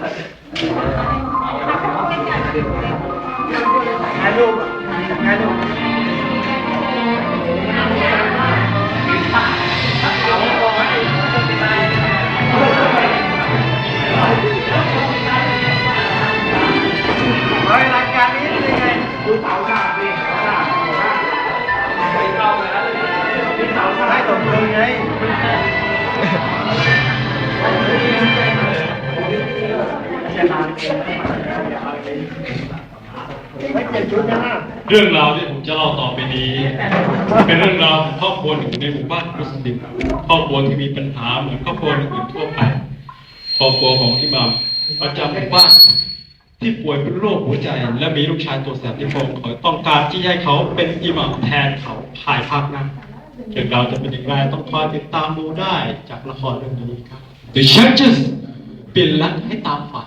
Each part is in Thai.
Gracias. เรื่องราวที่ผมจะเล่าต่อไปนี้ เป็นเรื่องราวของครอบครัวหนึ่งในหมู่บ้านมุสลิมครอบครัวที่มีปัญหาเหมือนครอบครัวอื่นทั่วไปครอบครัวของอิหม่ามประจำหมู่บ้านที่ป่วยเป็นโรคหัวใจ และมีลูกชายตัวแสบที่พระองขอต้องการที่ให้เขาเป็นอิหม่ามแทนเขาภายภาคหน้าเรื่องราวจะเป็นอย่างไรต้องคอยติดตามดูได้จากละครเรื่องนี้ครับ The Churches เปลี่ยนรักให้ตามฝัน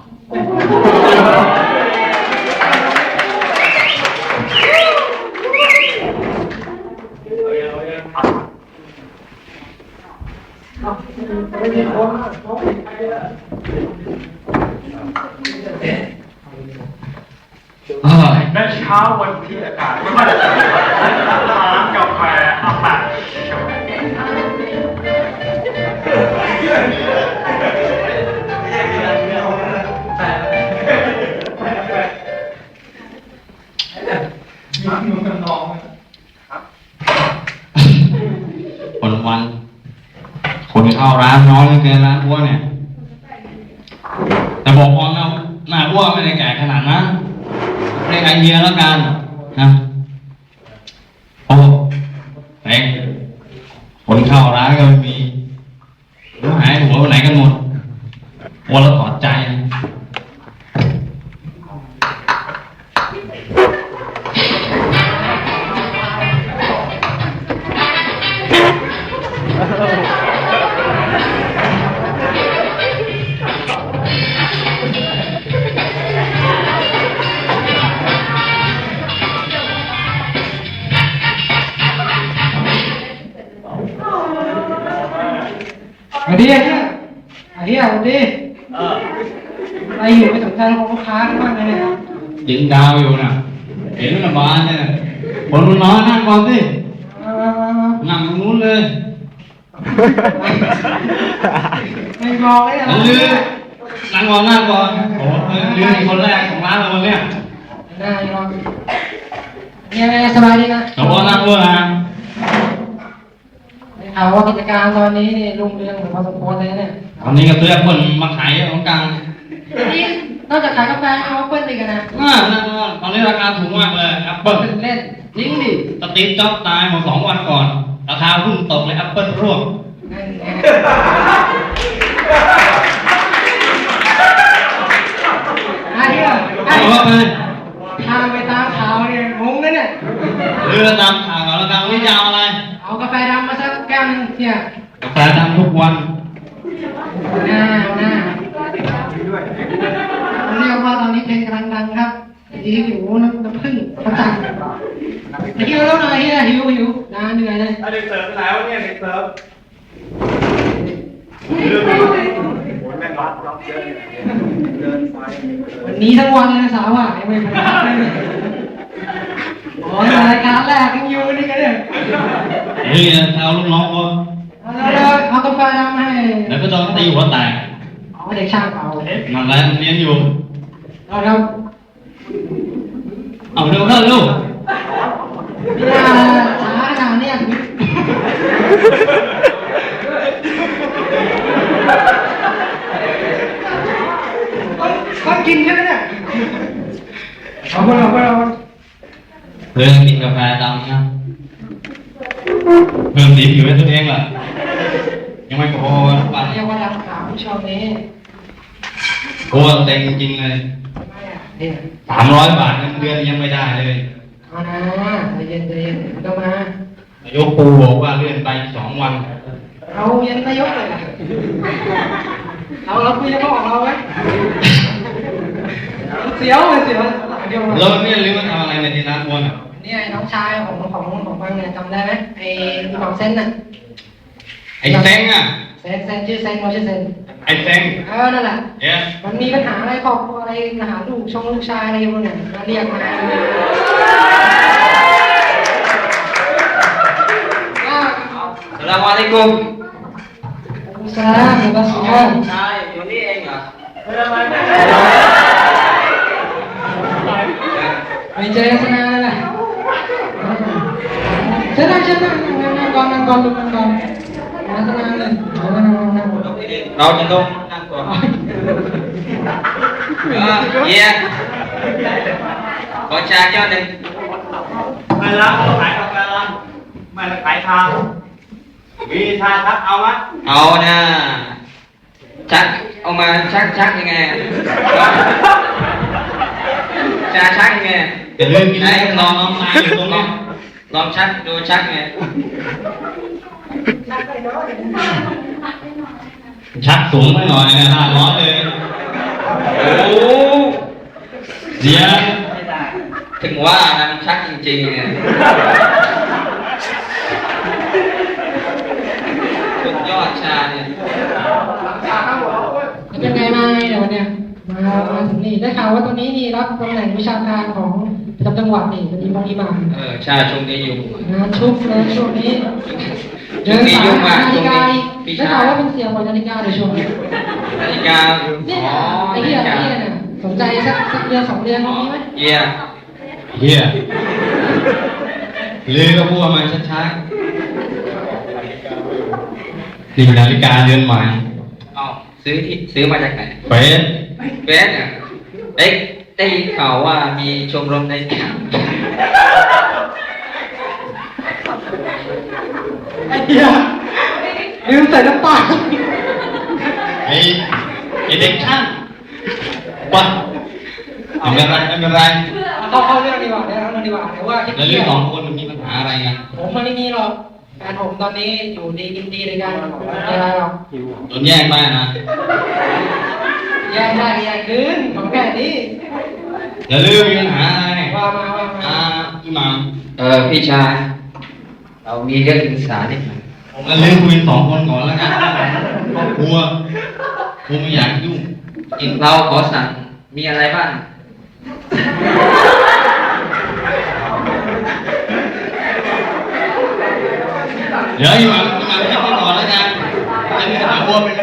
ไม่มีคนเขาไม่มีใครเลยและเช้าวันที่อากาศไม่ค่อยจะดีร้านกาแฟอาปา คนเข้าร้านน้อยเลือเกินร้านอ้วนเนี่ย แต่บอกพอนะหน้าอ้วนไม่ได้แก่ขนาดนั้นเรียกไอเดียแล้วกันนะโอ้เองคนเข้าร้านก็ไม่มีรู้หายหัวไปไหนกันหมดอ้วนแล้วถอดใจนะสอะ เนี่ยไอ้เหี้ยสวัสดีเอออะไรอยู่ไม่สนใจของลูกค้าบ้างเลยเนี่ยยิงดาวอยู่น่ะ เห็นระบาลเนี่ยคนมันน้อยนั่งก่อนสิมามามามานั่งตรงนู้นเลยไม่บอกเลยอะแล้วลือนั่งก่อนนั่งก่อนโอ้โหลือคนแรกของร้านเราวันเนี้ยได้รอเนี่ยสบายดีนะ เราพอนั่งด้วยนะได้ ข่าวว่ากิจการตอนนี้นี่รุ่งเรืองพอสมควรเลยเนี่ยตอนนี้ก็เตือนคนมาขายของกลางนี่นอกจากขายกาแฟเอาเปิ้ลอีกอะนะน่านั่งก่อนตอนนี้ราคาถูกมากเลยแอปเปิ้ลเล่นจริงดิสตีฟจ็อบส์ตายมาสองวันก่อน ราคาหุ้นตกเลยแอปเปิ้ลร่วงนั่นไงไอ้เหี้ยไอ้เอาว่าไปทางไปตามข่าวเนี่ยงงเลยเนี่ยเรือตามข่าวแล้วกันวันนี้ยาวอะไร เอากาแฟดำมาสัก แก้วหนึงเนี่ยกาแฟดำทุกวันหน้าหน้าเรียกว่าตอนนี้เพลงกำลังดังครับดีหิวน้ำน้ำผึ้งประจันหิวแล้วหน่อยเฮียหิวหิวน้าเหนื่อยเลยเด็กเสิร์ฟไหนวเนี่ยเด็กเสิร์ฟวันนี้ทั้งวันเลยนะสาวอะยังไม่พักเลยอ๋อรายการแรกยังอยู่นี่กันเนี่ย เฮ้ยเอาลูกน้องก็เอาแล้วเอากาแฟดำให้เดี๋ยวก็ต้องตีหัวแตกเอาเด็กช่างเป่านั่นแหละมันเรียนอยู่เอาแล้วเอาเร็วเข้าเร็วนี่น่าช้าขนาดนี้ก็กินใช่ไหมเนี่ยเอาไปเอาไปเอาไปเรื่องกินกาแฟดำนะ เพิ่มสีผิวให้ตัวเองล่ะ ยังไม่พอปันเรียกว่าดำขาวช่วงนี้โอ้เต็งจริงเลยไม่อะเนี่ยสามร้อยบาทเงินเดือนยังไม่ได้เลยเอานะใจเย็นใจเย็นก็มานายกปูบอกว่าเลื่อนไปสองวันเราเย็นนายกเลยอะเราเราคุยกันออกเราไหมเสียวเลยเสียวเดี๋ยวแล้วเนี่ยหรือมันทำอะไรในที่ร้านอ้วนอะ เนี่ยน้องชายของของของฟังเนี่ยจำได้ไหมไอ้ที่ของเส้นน่ะไอ้เต็งอะ เซนเซนชื่อเซนเขาชื่อเซนไอ้เซงเออนั่นแหละเ yes มันมีปัญหาอะไรครอบครัวอะไรหาลูกชงลูกชายอะไรพวกเนี้ยมาเรียกมาก็ Assalamualaikum สลามบาสลามใช่อยู่นี่เองเหรอไม่เจอกันนานแล้วล่ะเชิญนั่งเชิญนั่งนั่งนั่งก่อนนั่งก่อนลูกนั่งก่อนมาตั้งนานเลยนั่งนั่งนั่งนั่งเราจะต้องนั่งก่อนเออเฮียขอชาแก้วหนึ่งไม่รับขายกาแฟละ ไม่ละขายทางมีชาชักเอาไหมเอานะชักเอามาชักชักยังไงชาชักยังไงอย่า ลองชักดูชักไงชักสูงไปหน่อยนะห้าร้อยเลยโอ้เสียถึงว่านะมันชักจริงๆเนี่ยสุดยอดชาเนี่ยเป็นไงมาไงเดี๋ยววันเนี้ย มามาถึงนี่ได้ข่าวว่าตอนนี้นี่รับตำแหน่งวิชาการของประจำจังหวัดนี่เป็นอีมองอีหมามเออชาช่วงนี้อยู่งานชุกเลยช่วงนี้ช่วงนี้ยุ่งมากนาช่วฬิงกานี้อีกพี่ได้ชาข่าวว่าเป็นเสียงของนาฬิกาในช่วงนี้นาฬิกาเนี่ยอ๋อไอ้นาเหี้ยฬิไอ้กาเหี้ยเนี่ยสนใจสักสักเดือนสองเดือนนี้ไหมเยียเฮียลือก็พูดมาช้าๆนี่นาฬิกาเรือนใหม่ เอ้าซื้อที่ซื้อมาจากไหนเฟส เบสเนี่ยเอ๊ะได้ยินข่าวว่ามีชมรมในไอ้เหี้ยลืมใส่น้ำตาลไอ้ไอ้เด็กช่างวะไม่เป็นไรไม่เป็นไรเข้าเข้าเรื่องดีกว่าเดี๋ยวเข้าเรื่องดีกว่าเดี๋ยวว่าคิดแล้วเรื่องสองคนมันมีปัญหาอะไรกันผมมันไม่มีหรอกแฟนผมตอนนี้อยู่ดีกินดีด้วยกันไม่มีอะไรหรอกโดนแยกบ้านนะ แยกได้แยกคืนของแค่นี้อย่าลืมมีปัญหาอะไรว่ามาว่ามาอ่าพี่หมามเออพี่ชาย เรามีเรื่องปรึกษานิดหน่อยผมก็ลืมคุยสองคนก่อนแล้วกันครอบครัวผมไม่อยากยุ่งอีกเราขอสั่งมีอะไรบ้างเดี๋ยวพี่หมามพี่หมามคิดไปก่อนแล้วกันจะมีปัญหาบัวไปไหม